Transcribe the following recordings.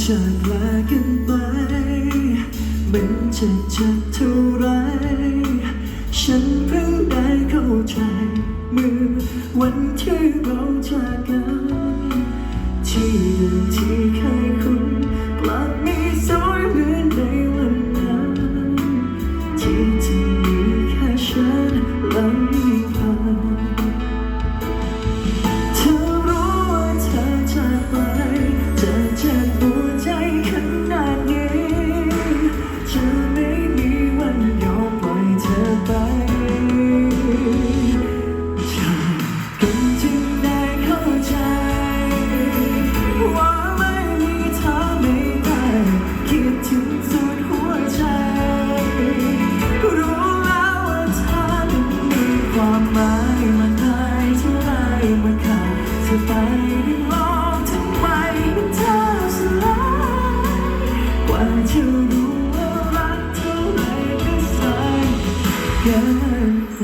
จากลากันไปมันจะเจ็บเท่าไร ฉันเพิ่งได้เข้าใจเมื่อวันที่เราจากกันที่ ความหมายมากมายเท่าไรเมื่อขาดเธอไปได้ลองทำไมมันเธอสลายกว่าจะรู้ว่ารักเท่าไรก็สายเกินไป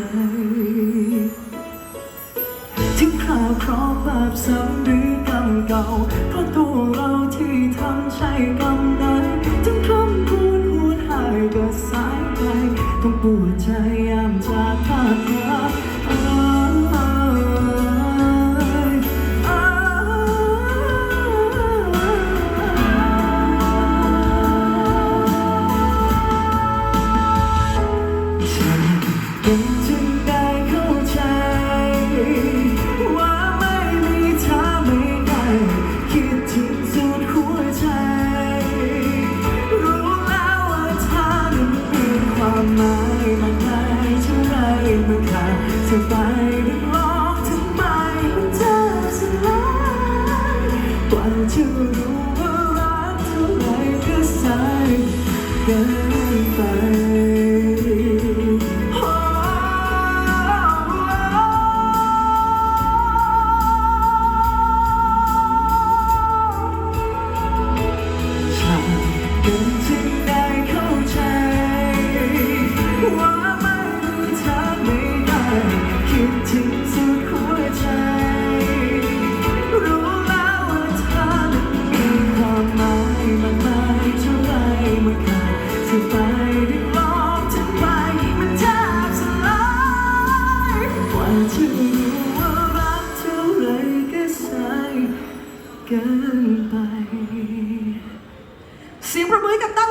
ถึงคราวครองแบบซ้ำหรือกรรมเก่าเพราะตัวเรา ใจยามจากพาดพลาดอ้ายอ้ายฉันเป็นจึงได้เข้าใจว่าไม่มีเธอไม่ได้คิดถึงสุดหัวใจรู้แล้วว่าเธอนั้นมีความหมาย มันขาดเธอไปได้ลองทำไมมันเธอสลายกว่าจะรู้ว่ารักเท่าไรก็สายเกิน กิน